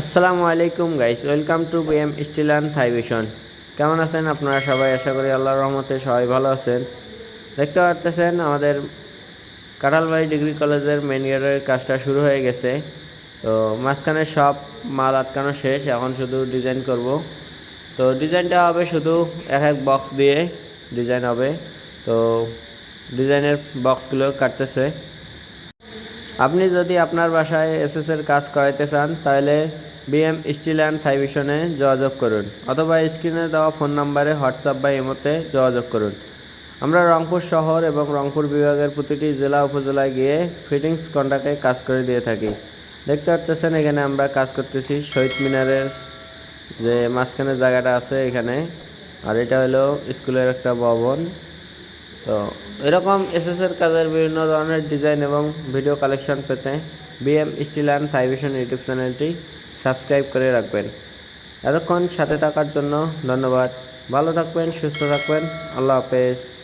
আসসালামু আলাইকুম guys welcome to B M steel and থাইভিশন কেমন আছেন আপনারা সবাই? আশা করি আল্লাহর রহমতে সবাই ভালো আছেন। দেখতে পাচ্ছেন আমাদের কাঁঠালবাড়ি ডিগ্রি কলেজের মেন গেটের কাজটা শুরু হয়ে গেছে। তো মাঝখানে সব মাল আটকানো শেষ, এখন শুধু ডিজাইন করব। তো ডিজাইনটা হবে শুধু এক এক বক্স দিয়ে ডিজাইন হবে। তো ডিজাইনের বক্সগুলো কাটতেছে। আপনি যদি আপনার বাসায় এসএস এর কাজ করাইতে চান, তাহলে বিএম স্টিল অ্যান্ড থাইভিশনে যোগাযোগ করুন অথবা স্ক্রিনে দেওয়া ফোন নাম্বারে হোয়াটসঅ্যাপ বা ইমোতে যোগাযোগ করুন। আমরা রংপুর শহর এবং রংপুর বিভাগের প্রতিটি জেলা উপজেলায় গিয়ে ফিটিংস কন্ট্রাক্টে কাজ করে দিয়ে থাকি। দেখতে পাচ্ছেন এখানে আমরা কাজ করতেছি শহীদ মিনারের যে মাঝখানে জায়গাটা আছে এখানে। আর এটা হলো স্কুলের একটা ভবন। তো এরকম এসএসের কাজের বিভিন্ন ধরনের ডিজাইন এবং ভিডিও কালেকশন পেতে বিএম স্টিল অ্যান্ড থাইভিশন ইউটিউব চ্যানেলটি সাবস্ক্রাইব করে রাখবেন। এতক্ষণ সাথে থাকার জন্য ধন্যবাদ। ভালো থাকবেন সুস্থ থাকবেন। আল্লাহ হাফেজ।